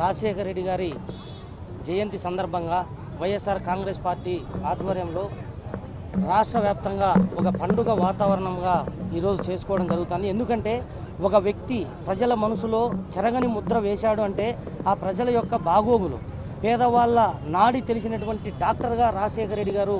రాజశేఖర రెడ్డి గారి జయంతి సందర్భంగా వైఎస్ఆర్ కాంగ్రెస్ పార్టీ ఆధ్వర్యంలో రాష్ట్ర వ్యాప్తంగా ఒక పండుగ వాతావరణంగా ఈరోజు చేసుకోవడం జరుగుతుంది. ఎందుకంటే ఒక వ్యక్తి ప్రజల మనసులో చెరగని ముద్ర వేశాడు అంటే ఆ ప్రజల యొక్క బాగోగులు పేదవాళ్ళ నాడి తెలిసినటువంటి డాక్టర్గా రాజశేఖర రెడ్డి గారు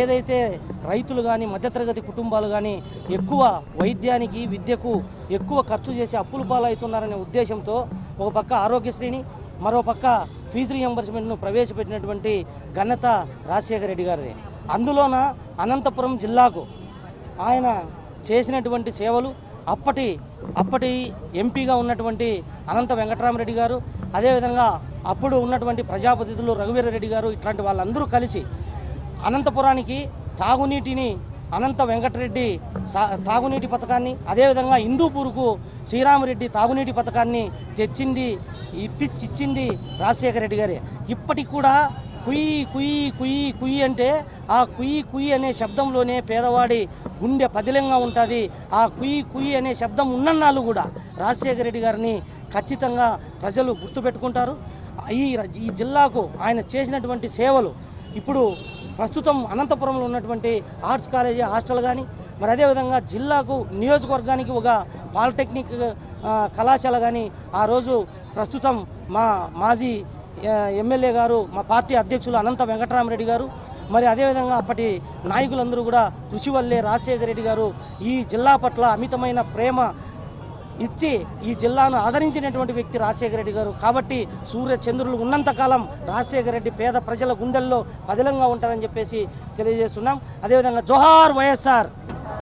ఏదైతే రైతులు కానీ మధ్యతరగతి కుటుంబాలు కానీ ఎక్కువ వైద్యానికి విద్యకు ఎక్కువ ఖర్చు చేసి అప్పులు పాలవుతున్నారనే ఉద్దేశంతో ఒక పక్క ఆరోగ్యశ్రీని మరో పక్క ఫీజు రియంబర్స్మెంట్ను ప్రవేశపెట్టినటువంటి ఘనత రాజశేఖర రెడ్డి గారిది. అందులోన అనంతపురం జిల్లాకు ఆయన చేసినటువంటి సేవలు అప్పటి అప్పటి ఎంపీగా ఉన్నటువంటి అనంత వెంకటరామరెడ్డి గారు అదేవిధంగా అప్పుడు ఉన్నటువంటి ప్రజాప్రతినిధులు రఘువీరారెడ్డి గారు ఇట్లాంటి వాళ్ళందరూ కలిసి అనంతపురానికి తాగునీటిని అనంత వెంకటరెడ్డి సా తాగునీటి పథకాన్ని అదేవిధంగా హిందూపూర్కు శ్రీరామరెడ్డి తాగునీటి పథకాన్ని తెచ్చింది ఇప్పిచ్చిచ్చింది రాజశేఖర రెడ్డి గారే. ఇప్పటికి కూడా కుయ్యి కుయ్యి కుయ్యి కుయ్యి అంటే ఆ కుయ్యి కుయ్యి అనే శబ్దంలోనే పేదవాడి గుండె పదిలంగా ఉంటుంది. ఆ కుయ్యి కుయ్యి అనే శబ్దం ఉన్నన్నాళ్ళు కూడా రాజశేఖర రెడ్డి గారిని ఖచ్చితంగా ప్రజలు గుర్తుపెట్టుకుంటారు. ఈ ఈ జిల్లాకు ఆయన చేసినటువంటి సేవలు ఇప్పుడు ప్రస్తుతం అనంతపురంలో ఉన్నటువంటి ఆర్ట్స్ కాలేజీ హాస్టల్ కానీ మరి అదేవిధంగా జిల్లాకు నియోజకవర్గానికి ఒక పాలిటెక్నిక్ కళాశాల కానీ ఆ రోజు ప్రస్తుతం మా మాజీ ఎమ్మెల్యే గారు మా పార్టీ అధ్యక్షులు అనంత వెంకటరామరెడ్డి గారు మరి అదేవిధంగా అప్పటి నాయకులందరూ కూడా కృషి వల్లే రాజశేఖర రెడ్డి గారు ఈ జిల్లా పట్ల అమితమైన ప్రేమ ఇచ్చి ఈ జిల్లాను ఆదరించినటువంటి వ్యక్తి రాజశేఖర రెడ్డి గారు. కాబట్టి సూర్య చంద్రులు ఉన్నంతకాలం రాజశేఖర రెడ్డి పేద ప్రజల గుండెల్లో పదిలంగా ఉంటారని చెప్పేసి తెలియజేస్తున్నాం. అదేవిధంగా జోహార్ వైఎస్ఆర్